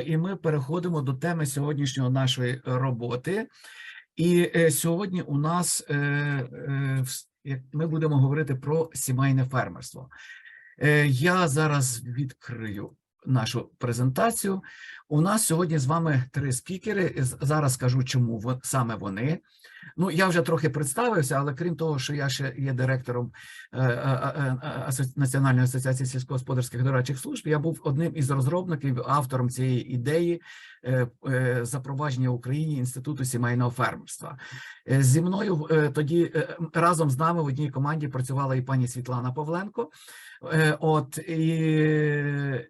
І ми переходимо до теми сьогоднішньої нашої роботи. І е, сьогодні у нас е, е, ми будемо говорити про сімейне фермерство. Е, Я зараз відкрию нашу презентацію. У нас сьогодні з вами три спікери. Зараз скажу, чому саме вони. Ну, я вже трохи представився, але крім того, що я ще є директором е, е, е, Національної асоціації сільськогосподарських дорадчих служб, я був одним із розробників, автором цієї ідеї запровадження в Україні інституту сімейного фермерства. Зі мною тоді разом з нами в одній команді працювала і пані Світлана Павленко. От і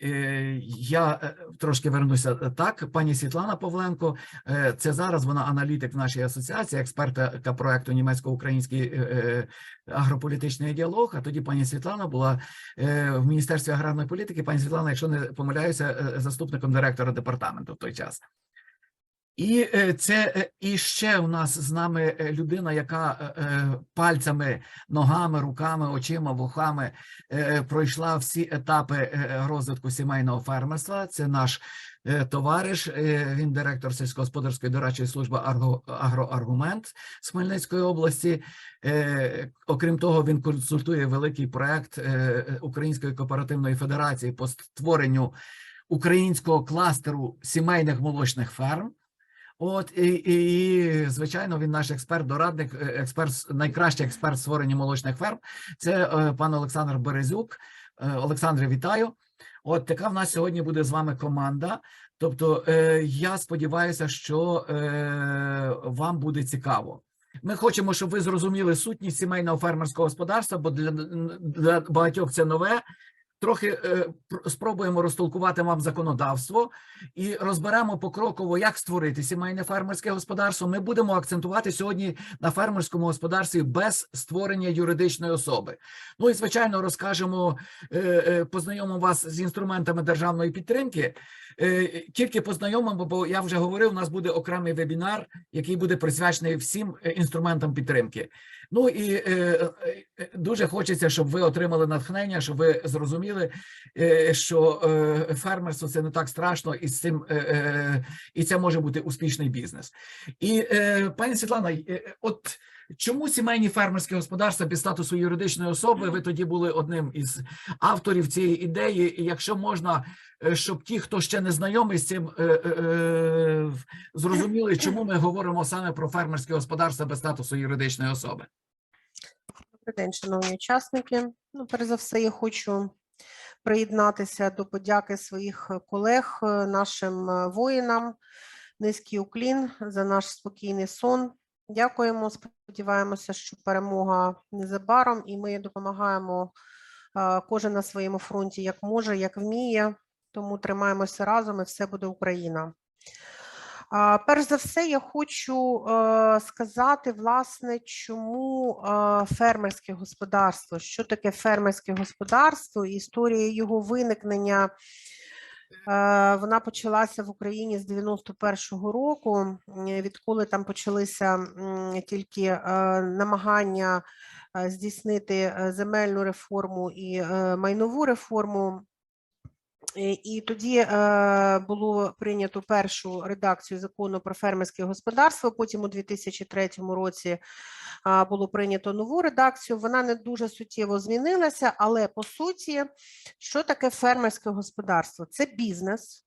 Я е, трошки вернуся е, так. Пані Світлана Павленко, е, це зараз вона аналітик в нашій асоціації, експертка проекту німецько-український е, е, агрополітичний діалог. А тоді пані Світлана була е, в Міністерстві аграрної політики. Пані Світлана, якщо не помиляюся, е, заступником директора департаменту в той час. І е, це е, і ще у нас з нами е, людина, яка пальцями, ногами, руками, очима, вухами пройшла всі етапи розвитку сімейного фермерства. Це наш товариш, він директор сільськогосподарської дорадчої служби «Арго- агроаргумент з Хмельницької області. Окрім того, він консультує великий проект Української кооперативної федерації по створенню українського кластеру сімейних молочних ферм. От і, і, звичайно, він наш експерт-дорадник, е, експерт, найкращий експерт створення молочних ферм. Це е, пан Олександр Березюк. Е, Олександре, вітаю. От така в нас сьогодні буде з вами команда. Тобто, е, я сподіваюся, що е, вам буде цікаво. Ми хочемо, щоб ви зрозуміли сутність сімейного фермерського господарства, бо для, для багатьох це нове. Трохи е, спробуємо розтолкувати вам законодавство і розберемо покроково, як створити сімейне фермерське господарство. Ми будемо акцентувати сьогодні на фермерському господарстві без створення юридичної особи. Ну і звичайно, розкажемо, е, е, познайомимо вас з інструментами державної підтримки. Е, Тільки познайомимо, бо я вже говорив, у нас буде окремий вебінар, який буде присвячений всім е, інструментам підтримки. Ну і е, дуже хочеться, щоб ви отримали натхнення, щоб ви зрозуміли, що фермерство це не так страшно, і з цим і це може бути успішний бізнес. І пані Світлана, от чому сімейні фермерські господарства без статусу юридичної особи? Ви тоді були одним із авторів цієї ідеї. І якщо можна, щоб ті, хто ще не знайомий з цим, е, е, е, зрозуміли, чому ми говоримо саме про фермерське господарство без статусу юридичної особи. Добрий день, шановні учасники. Ну, перш за все, я хочу приєднатися до подяки своїх е, колег, е, нашим е, воїнам. Низький уклін за наш спокійний сон. Дякуємо. Сподіваємося, що перемога незабаром, і ми допомагаємо е, кожен на своєму фронті, як може, як вміє. Тому тримаємося разом, і все буде Україна. Перш за все, я хочу е, сказати, власне, чому е, фермерське господарство, що таке фермерське господарство, історія його виникнення. е, Вона почалася в Україні з 91-го року, відколи там почалися тільки намагання здійснити земельну реформу і майнову реформу. Е, І тоді е, було прийнято першу редакцію закону про фермерське господарство. Потім у 2003 році було прийнято нову редакцію. Вона не дуже суттєво змінилася, але по суті, що таке фермерське господарство? Це бізнес,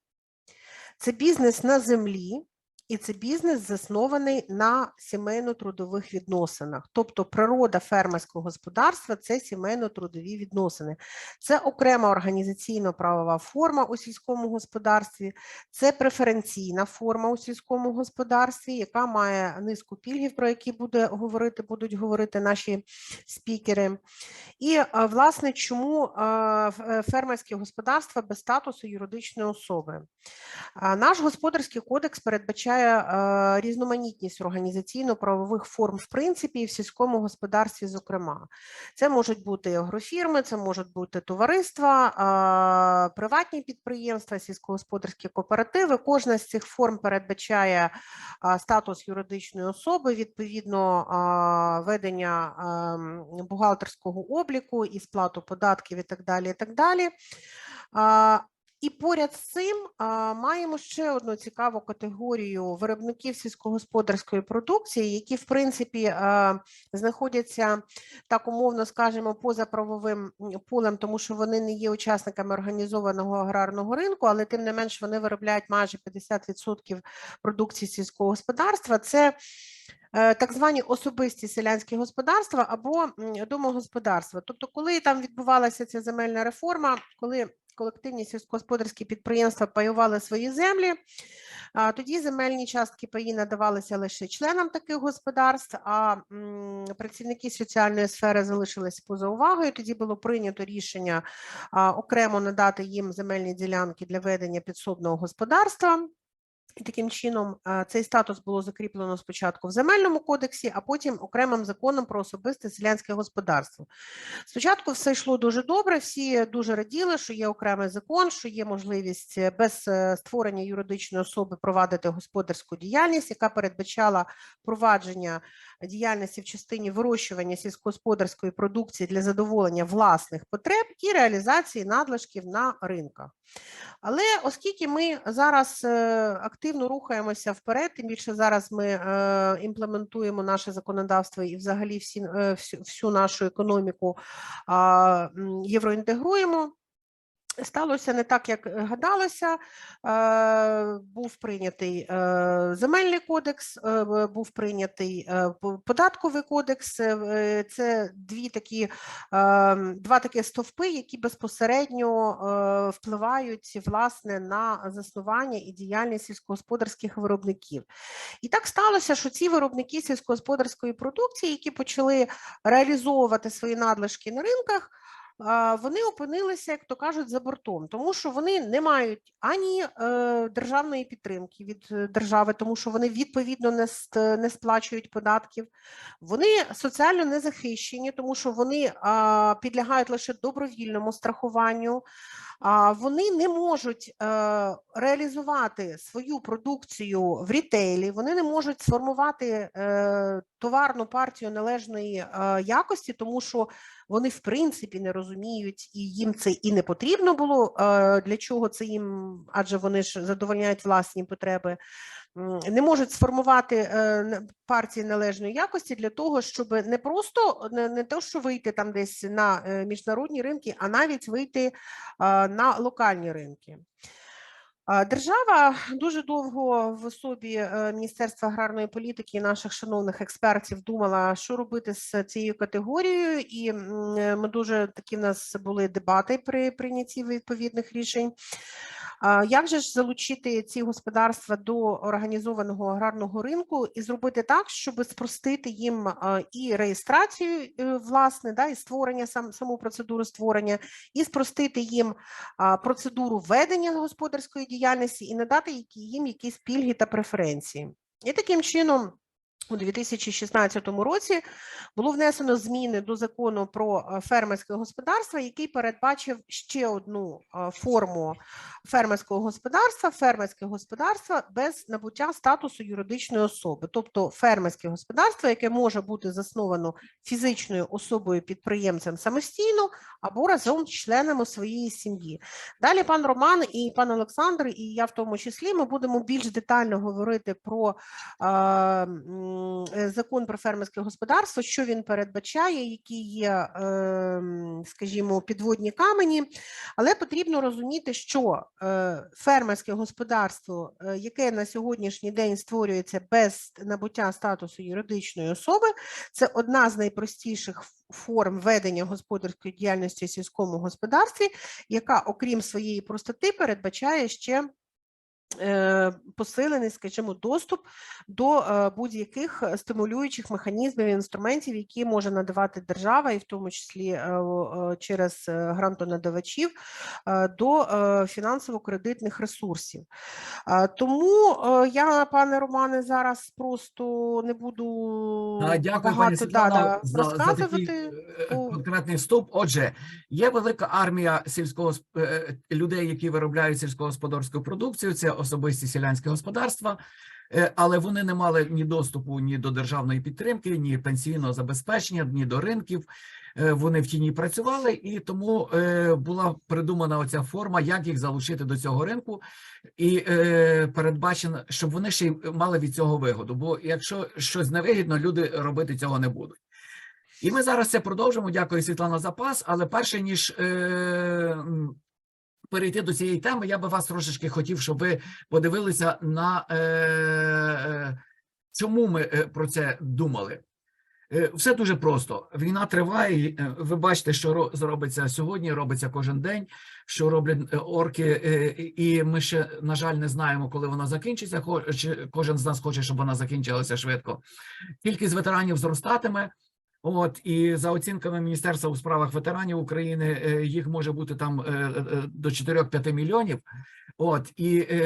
це бізнес на землі. І це бізнес заснований на сімейно-трудових відносинах. Тобто природа фермерського господарства це сімейно-трудові відносини. Це окрема організаційно-правова форма у сільському господарстві, це преференційна форма у сільському господарстві, яка має низку пільгів, про які буде говорити, будуть говорити наші спікери. І е, власне, чому е, е, фермерське господарство без статусу юридичної особи? Наш господарський кодекс передбачає е, різноманітність організаційно-правових форм в принципі і в сільському господарстві, зокрема. Це можуть бути агрофірми, це можуть бути товариства, приватні підприємства, сільськогосподарські кооперативи. Кожна з цих форм передбачає статус юридичної особи, відповідно ведення ем, бухгалтерського обліку і сплату податків і так далі. І так далі. І поряд з цим а, маємо ще одну цікаву категорію виробників сільськогосподарської продукції, які в принципі а, знаходяться так умовно скажемо поза правовим полем, тому що вони не є учасниками організованого аграрного ринку, але тим не менш вони виробляють майже 50% продукції сільського господарства. Це е, так звані особисті селянські господарства або домогосподарства. Тобто, коли там відбувалася ця земельна реформа, коли колективні сільськогосподарські підприємства паювали свої землі, тоді земельні частки паї надавалися лише членам таких господарств, а працівники соціальної сфери залишилися поза увагою. Тоді було прийнято рішення окремо надати їм земельні ділянки для ведення підсобного господарства. І таким чином е, цей статус було закріплено спочатку в земельному кодексі, а потім окремим законом про особисте селянське господарство. Спочатку все йшло дуже добре, всі дуже раділи, що є окремий закон, що є можливість е, без е, створення юридичної особи провадити господарську діяльність, яка передбачала провадження діяльності в частині вирощування сільськогосподарської продукції для задоволення власних потреб і реалізації надлишків на ринках. Але оскільки ми зараз е, активно рухаємося вперед, тим більше зараз ми е, імплементуємо наше законодавство і взагалі всі, е, всю, всю нашу економіку євроінтегруємо. Сталося не так, як е, гадалося. Е, Був прийнятий е, земельний кодекс, був прийнятий податковий кодекс. Це дві такі, е, два такі стовпи, які безпосередньо впливають власне на заснування і діяльність сільськогосподарських виробників. І так сталося, що ці виробники сільськогосподарської продукції, які почали реалізовувати свої надлишки на ринках, вони опинилися, як то кажуть, за бортом, тому що вони не мають ані е, державної підтримки від е, держави, тому що вони відповідно не, ст- сплачують податків. Вони соціально не захищені, тому що вони підлягають лише добровільному страхуванню. Вони не можуть е, реалізувати свою продукцію в рітейлі, вони не можуть сформувати е, товарну партію належної е, якості, тому що вони в принципі не розуміють, і їм це і не потрібно було. Для чого це їм? Адже вони ж задовольняють власні потреби. Не можуть сформувати е, партії належної якості для того, щоб не просто не, то, що вийти там десь на е, міжнародні ринки, а навіть вийти е, на локальні ринки. Держава дуже довго в особі Міністерства аграрної політики і наших шановних експертів думала, що робити з цією категорією, і ми дуже такі в нас були дебати при прийнятті відповідних рішень. Як же ж залучити ці господарства до організованого аграрного ринку і зробити так, щоб спростити їм і реєстрацію е, власне, да, і створення сам саму процедуру створення, і спростити їм процедуру ведення господарської діяльності і надати їм якісь пільги та преференції. І таким чином. У 2016 році було внесено зміни до закону про е, фермерське господарство, який передбачив ще одну е, форму фермерського господарства фермерське господарство без набуття статусу юридичної особи, тобто фермерське господарство, яке може бути засновано фізичною особою підприємцем самостійно або разом з членами своєї сім'ї. Далі пан Роман і пан Олександр, і я в тому числі, ми будемо більш детально говорити про е, закон про фермерське господарство, що він передбачає, які є, е, скажімо, підводні камені. Але потрібно розуміти, що е, фермерське господарство, е, яке на сьогоднішній день створюється без набуття статусу юридичної особи, це одна з найпростіших форм ведення господарської діяльності в сільському господарстві, яка, окрім своєї простоти, передбачає ще е, посилений, скажімо, доступ до е, будь-яких е, стимулюючих механізмів і інструментів, які може надавати держава, і в тому числі е, е, через е, грантонадавачів, е, до е, фінансово-кредитних ресурсів. Е, Тому е, я, пане Романе, зараз просто не буду дякую, пані багато да, Світлано, да, за, за розказувати. е, конкретний вступ. Отже, є велика армія сільського людей, які виробляють сільськогосподарську продукцію. Це особисті селянські господарства, е, але вони не мали ні доступу ні до державної підтримки, ні пенсійного забезпечення, ні до ринків. Е, Вони в тіні працювали, і тому е, була придумана оця форма, як їх залучити до цього ринку, і передбачено, щоб вони ще й мали від цього вигоду. Бо якщо щось невигідно, люди робити цього не будуть. І ми зараз це продовжимо. Дякую, Світлана, за пас. Але перше ніж е, перейти до цієї теми, я би вас трошечки хотів, щоб ви подивилися на е, е, чому ми е, про це думали. Е, Все дуже просто. Війна триває. і, Ви бачите, що ро- зробиться сьогодні, робиться кожен день, що роблять орки, і ми ще, на жаль, не знаємо, коли вона закінчиться. Чи Кожен з нас хоче, щоб вона закінчилася швидко. Кількість ветеранів зростатиме. От і за оцінками Міністерства у справах ветеранів України е, їх може бути там е, е, до 4-5 мільйонів. От і, е,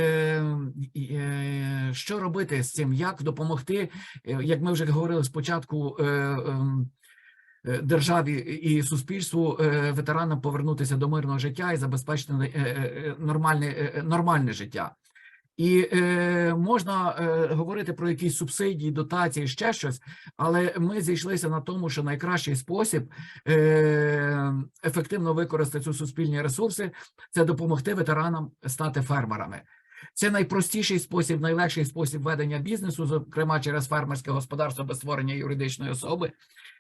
е, що робити з цим? Як допомогти? Як ми вже говорили спочатку. Е, ем, е, Державі і суспільству ветеранам повернутися до мирного життя і забезпечити нормальне, нормальне життя. І е, можна е, говорити про якісь субсидії, дотації, ще щось, але ми зійшлися на тому, що найкращий спосіб е, ефективно використати ці суспільні ресурси це допомогти ветеранам стати фермерами. Це найпростіший спосіб, найлегший спосіб ведення бізнесу, зокрема через фермерське господарство без створення юридичної особи.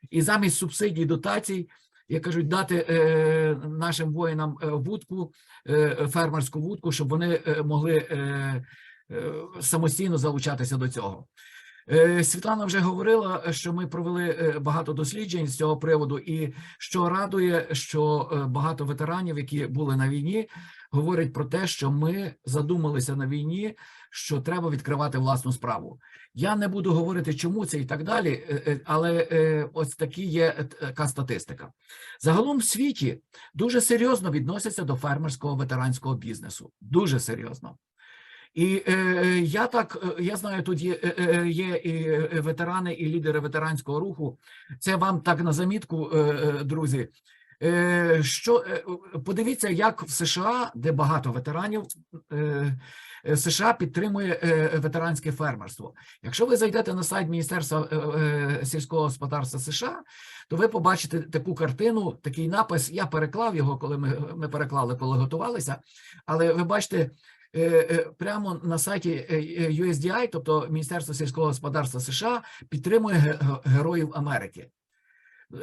І замість субсидій, дотацій, як кажуть, дати е, нашим воїнам е, вудку, е, фермерську вудку, щоб вони е, могли е, е, самостійно залучатися до цього. Е, Світлана вже говорила, що ми провели багато досліджень з цього приводу, і що радує, що багато ветеранів, які були на війні, говорять про те, що ми задумалися на війні, що треба відкривати власну справу. Я не буду говорити, чому це і так далі, е, е, але е, ось такі є така статистика. Загалом в світі дуже серйозно відносяться до фермерського ветеранського бізнесу. Дуже серйозно. І е, я так я знаю, тут є, е, є і ветерани, і лідери ветеранського руху. Це вам так на замітку, е, друзі. Е, що е, подивіться, як в США, де багато ветеранів, е, США підтримує ветеранське фермерство. Якщо ви зайдете на сайт Міністерства сільського господарства США, то ви побачите таку картину, такий напис. Я переклав його, коли ми, ми переклали, коли готувалися. Але ви бачите, прямо на сайті USDI, тобто Міністерство сільського господарства США, підтримує ге- ге- героїв Америки.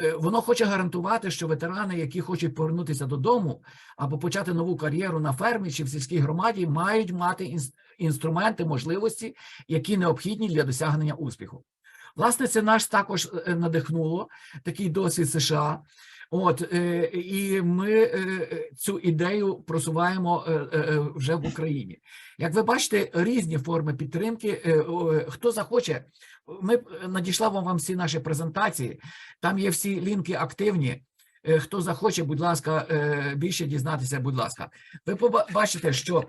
Е, Воно хоче гарантувати, що ветерани, які хочуть повернутися додому або почати нову кар'єру на фермі чи в сільській громаді, мають мати інс- інструменти, можливості, які необхідні для досягнення успіху. Власне, це нас також е, надихнуло такий досвід США. От е, і ми е, е, цю ідею просуваємо вже в Україні. Як ви бачите, різні форми підтримки. Хто захоче, ми надійшла вам вам всі наші презентації. Там є всі лінки активні. Хто захоче, будь ласка, більше дізнатися, будь ласка. Ви побачите, що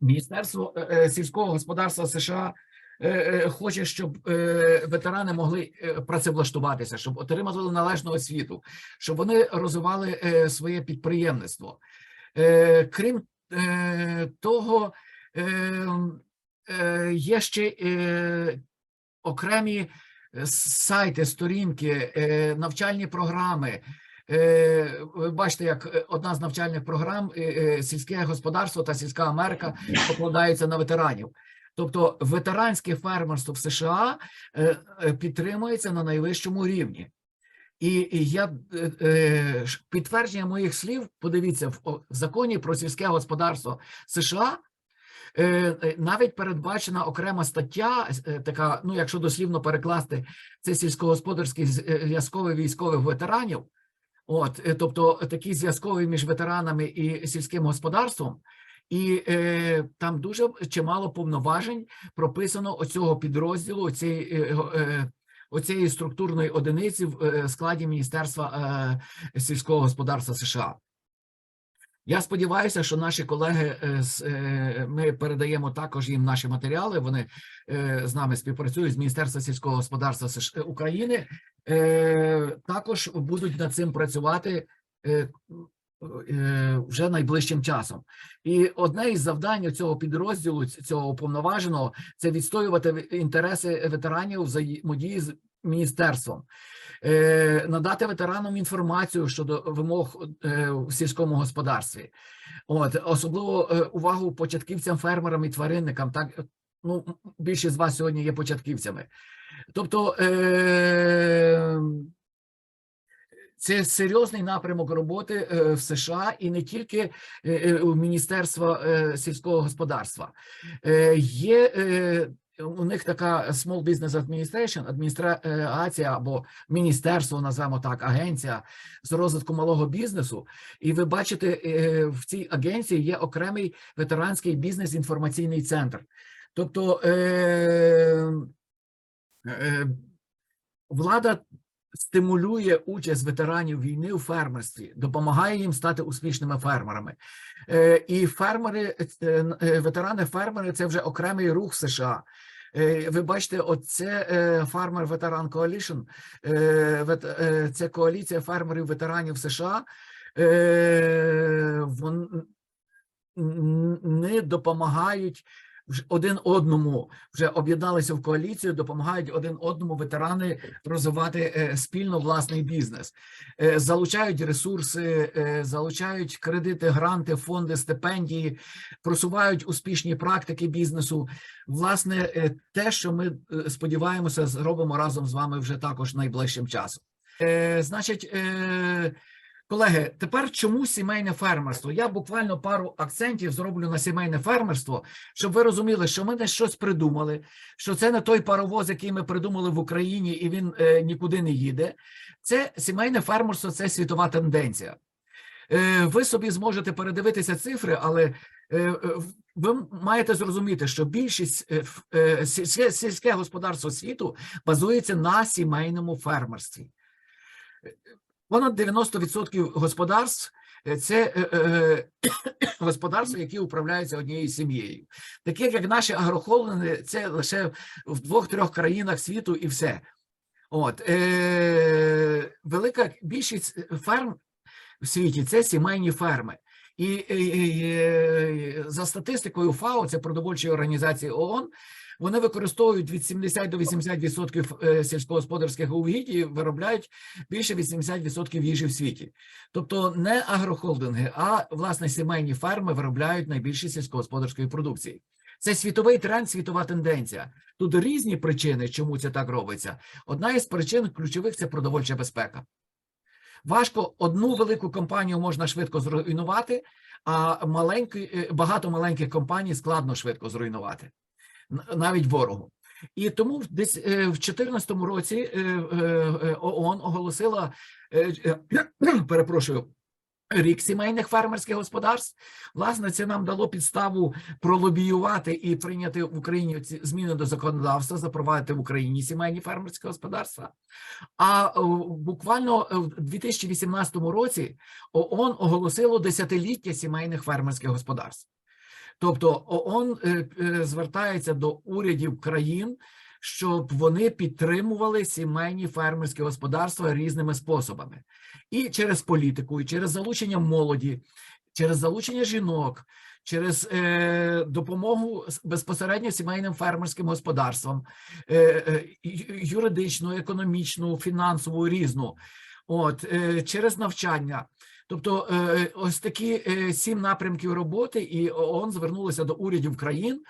Міністерство сільського господарства США хоче, щоб е, ветерани могли е, працевлаштуватися, щоб отримали належну освіту, щоб вони розвивали е, своє підприємництво. Е, Крім е, того, е, е, є ще е, окремі е, сайти, сторінки, е, навчальні програми. Е, Ви бачите, як е, одна з навчальних програм е, е, сільське господарство та сільська Америка покладаються на ветеранів. Тобто ветеранське фермерство в США е, е, підтримується на найвищому рівні. І, я е, підтвердження моїх слів, подивіться, в, законі про сільське господарство США навіть передбачена окрема стаття, така, ну якщо дослівно перекласти, це сільськогосподарський зв'язковий військових ветеранів. От, тобто такий зв'язковий між ветеранами і сільським господарством. І е, там дуже чимало повноважень прописано оцього підрозділу, оцієї, е, е, оцієї структурної одиниці в е, складі Міністерства е, сільського господарства США. Я сподіваюся, що наші колеги ми передаємо також їм наші матеріали. Вони з нами співпрацюють з Міністерства сільського господарства США України. Також будуть над цим працювати вже найближчим часом. І одне із завдань цього підрозділу, цього уповноваженого, це відстоювати інтереси ветеранів взаємодії з міністерством. Е, надати ветеранам інформацію щодо вимог е, в сільському господарстві. От особливо е, увагу початківцям, фермерам і тваринникам. Так ну більшість з вас сьогодні є початківцями. Тобто е, це серйозний напрямок роботи е, в США і не тільки е, е, у Міністерства сільського господарства. Є у них така Small Business Administration, адміністрація або міністерство, назвемо так, агенція з розвитку малого бізнесу. І ви бачите, в цій агенції є окремий ветеранський бізнес-інформаційний центр. Тобто влада стимулює участь ветеранів війни у фермерстві, допомагає їм стати успішними фермерами. Е, І фермери, е, е, ветерани-фермери це вже окремий рух США. Ви бачите, оце Farmer Veteran Coalition, це коаліція фермерів ветеранів США. Вон- н- не допомагають один одному, вже об'єдналися в коаліцію, допомагають один одному ветерани розвивати е, спільно власний бізнес, Е, залучають ресурси, е, залучають кредити, гранти, фонди, стипендії, просувають успішні практики бізнесу. Власне, те, що ми сподіваємося, зробимо разом з вами вже також найближчим часом. Значить, Колеги, тепер чому сімейне фермерство? Я буквально пару акцентів зроблю на сімейне фермерство, щоб ви розуміли, що ми не щось придумали, що це не той паровоз, який ми придумали в Україні, і він е, нікуди не їде. Це сімейне фермерство, це світова тенденція. Е, ви собі зможете передивитися цифри, але е, е, ви маєте зрозуміти, що більшість е, е, сільське господарство світу базується на сімейному фермерстві. Понад 90% господарств е, це е, е, господарства, які управляються однією сім'єю. Такі як наші агрохолдинги, це лише в двох-трьох країнах світу і все. От е, велика більшість ферм в світі це сімейні ферми. І, е, е, за статистикою ФАО, це продовольчої організації ООН, вони використовують від 70 до 80% е, сільськогосподарських угідь і виробляють більше 80% їжі в світі. Тобто не агрохолдинги, а власне сімейні ферми виробляють найбільше сільськогосподарської продукції. Це світовий тренд, світова тенденція. Тут різні причини, чому це так робиться. Одна із причин ключових це продовольча безпека. Важко одну велику компанію можна швидко зруйнувати, а маленькі, е, багато маленьких компаній складно швидко зруйнувати, навіть ворогу. І тому десь е, в 2014 році е, е, ООН оголосила, перепрошую, рік сімейних фермерських господарств. Власне, це нам дало підставу пролобіювати і прийняти в Україні ці зміни до законодавства, запровадити в Україні сімейні фермерські господарства. А буквально в 2018 році ООН оголосило десятиліття сімейних фермерських господарств. Тобто ООН е, е, звертається до урядів країн, щоб вони підтримували сімейні фермерські господарства різними способами, і через політику, і через залучення молоді, через залучення жінок, через е, допомогу безпосередньо сімейним фермерським господарствам, е, е, юридичну, економічну, фінансову різну, от через навчання. Тобто, е, ось такі е, сім напрямків роботи, і ООН звернулося до урядів країн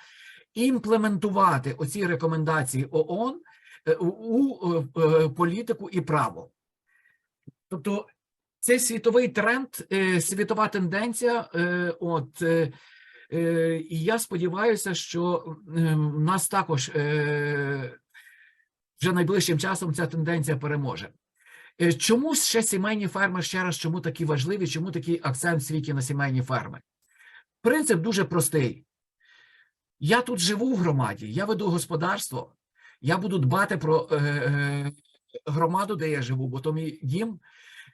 імплементувати оці рекомендації ООН е, у, е, е, політику і право. Тобто, це світовий тренд, е, світова тенденція. е, От е, е, і я сподіваюся, що е, в нас також е, вже найближчим часом ця тенденція переможе. Е, Чому ще сімейні ферми ще раз, чому такі важливі, чому такий акцент в світі на сімейні ферми? Принцип дуже простий. Я тут живу в громаді, я веду господарство, я буду дбати про е, е, громаду, де я живу, бо то мій дім.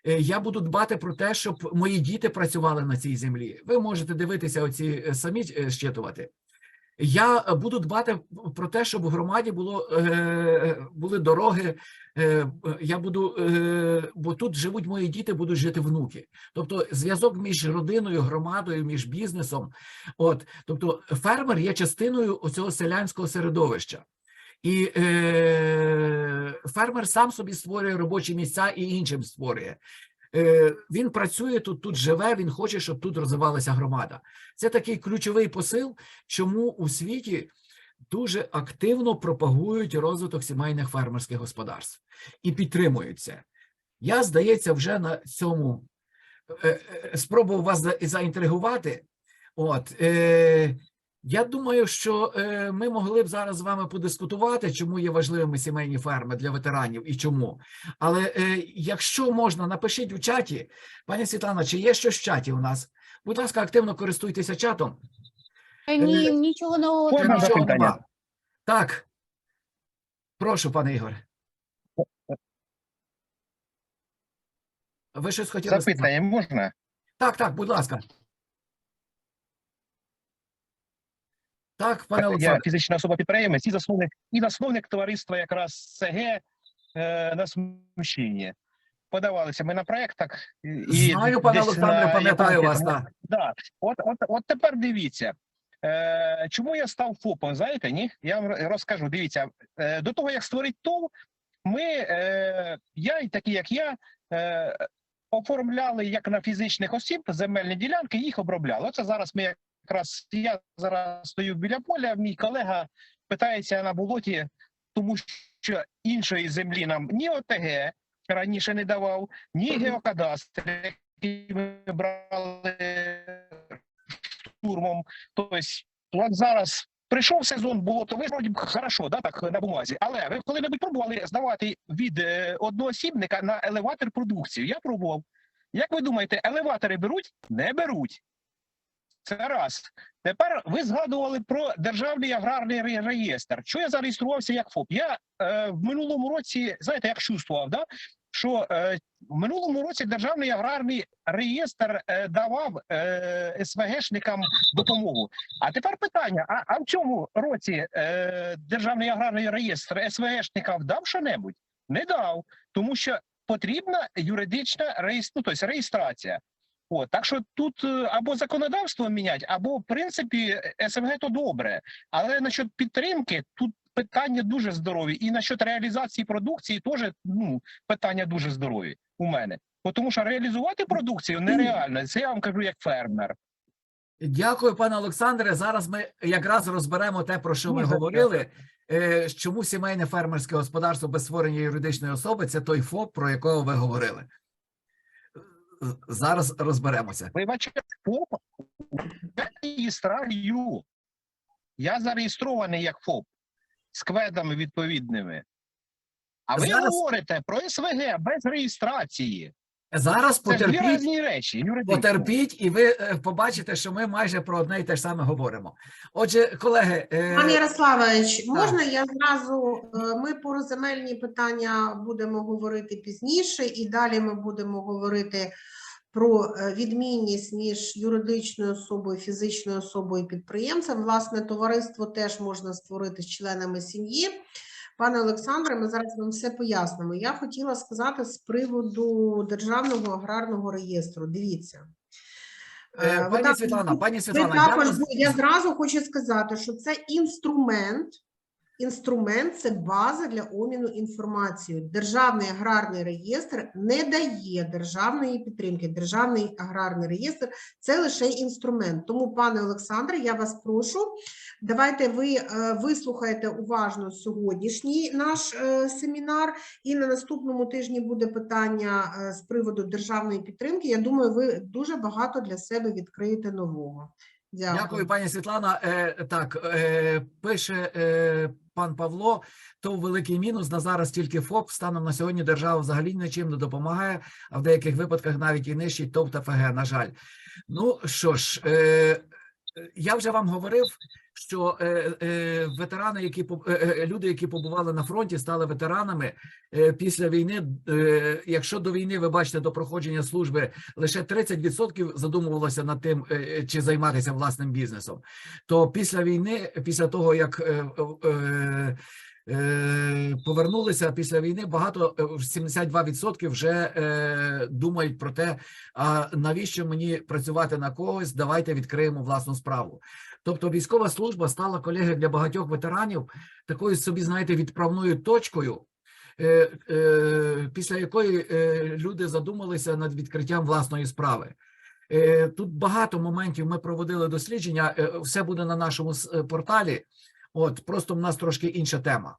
Я буду дбати про те, щоб мої діти працювали на цій землі. Ви можете дивитися оці самі щитувати. Я е, буду дбати про те, щоб в громаді було, е, були дороги. е, Я буду, бо тут живуть мої діти, будуть жити внуки. Тобто зв'язок між родиною, громадою, між бізнесом. От, тобто, фермер є частиною цього селянського середовища. І е, фермер сам собі створює робочі місця і іншим створює. Е, він працює тут, тут живе, він хоче, щоб тут розвивалася громада. Це такий ключовий посил, чому у світі дуже активно пропагують розвиток сімейних фермерських господарств і підтримують це. Я, здається, вже на цьому е, е, спробував вас заінтригувати. От, я думаю, що е, ми могли б зараз з вами подискутувати, чому є важливими сімейні ферми для ветеранів і чому. Але е, якщо можна, напишіть у чаті, пані Світлана, чи є щось в чаті у нас? Будь ласка, активно користуйтеся чатом. Е, Ні, нічого нового. Нічого нема. Так. Прошу, пане Ігор. Ви щось хотіли? Запитання можна? Так, так, будь ласка. Так, пане Я фізична особа підприємець і засновник, і засновник товариства якраз СГ е, на Смущині. Подавалися ми на проєктах. і- Знаю, пане Олександре, пам'ятаю вас. Так. Да. От, от, от тепер дивіться. Е, чому я став ФОПом? Знаєте, ні? Я вам розкажу. Дивіться, е, до того як створити ТОВ, ми, е, я і такі, як я, е, оформляли як на фізичних осіб земельні ділянки, їх обробляли. Оце зараз ми якраз я зараз стою біля поля. Мій колега питається на болоті, тому що іншої землі нам ні ОТГ раніше не давав, ні геокадастр, який ми брали штурмом. Тобто, от зараз прийшов сезон, було то ви вроді б хорошо, да, так на бумазі. Але ви коли-небудь пробували здавати від е, одноосібника на елеватор продукцію? Я пробував. Як ви думаєте, елеватори беруть? Не беруть. Це раз. Тепер ви згадували про державний аграрний реєстр. Що я зареєструвався як ФОП? Я е, в минулому році, знаєте, як чувствував, да? що е, в минулому році державний аграрний реєстр е, давав е, СВГшникам допомогу. А тепер питання: а, а в цьому році е, державний аграрний реєстр СВГшникам дав що-небудь? Не дав, тому що потрібна юридична реєс... ну, тобто реєстрація. От, так що тут е, або законодавство міняти, або в принципі СМГ то добре. Але насчет підтримки тут питання дуже здорові. І насчет реалізації продукції теж ну, питання дуже здорові у мене. Тому що реалізувати продукцію нереально. Це я вам кажу як фермер. Дякую, пане Олександре. Зараз ми якраз розберемо те, про що ми Дуже говорили. Е, Чому сімейне фермерське господарство без створення юридичної особи це той ФОП, про якого ви говорили. Зараз розберемося. Вибачте, ФОП я реєструю. Я зареєстрований як ФОП з кведами відповідними. А ви Зараз- говорите про СВГ без реєстрації. Зараз Це дві потерпіть, різні речі. юридично. потерпіть, і ви е, побачите, що ми майже про одне і те ж саме говоримо. Отже, колеги, е, Пане Ярославович, можна я зразу, е, ми про земельні питання будемо говорити пізніше, і далі ми будемо говорити про відмінність між юридичною особою, фізичною особою і підприємцем. Власне, товариство теж можна створити з членами сім'ї. Пане Олександре, ми зараз вам все пояснимо. Я хотіла сказати з приводу Державного аграрного реєстру. Дивіться. е, Е, пані Світлана, пані Світлана, я також, я зразу хочу сказати, що це інструмент. Інструмент це база для обміну інформацією. Державний аграрний реєстр не дає державної підтримки. Державний аграрний реєстр це лише інструмент. Тому, пане Олександре, я вас прошу. Давайте ви е, вислухаєте уважно сьогоднішній наш е, семінар, і на наступному тижні буде питання е, з приводу державної підтримки. Я думаю, ви дуже багато для себе відкриєте нового. Дякую. Дякую, пані Світлана. Е, так, е, пише е, пан Павло, то великий мінус на зараз тільки ФОП. Станом на сьогодні держава взагалі нічим не допомагає, а в деяких випадках навіть і нищить ТОВ та ФГ, на жаль. Ну що ж, Е, Я вже вам говорив, що е, е, ветерани, які е, е, люди, які побували на фронті, стали ветеранами е, після війни. Е, якщо до війни ви бачите до проходження служби лише 30% задумувалося над тим, е, чи займатися власним бізнесом, то після війни, після того як е, е, е, повернулися після війни, багато е, 72% вже е, думають про те, а навіщо мені працювати на когось, давайте відкриємо власну справу. Тобто військова служба стала колеги для багатьох ветеранів такою собі, знаєте, відправною точкою, е, е, після якої е, люди задумалися над відкриттям власної справи. Е, Тут багато моментів ми проводили дослідження. е, Все буде на нашому е, порталі. От просто в нас трошки інша тема.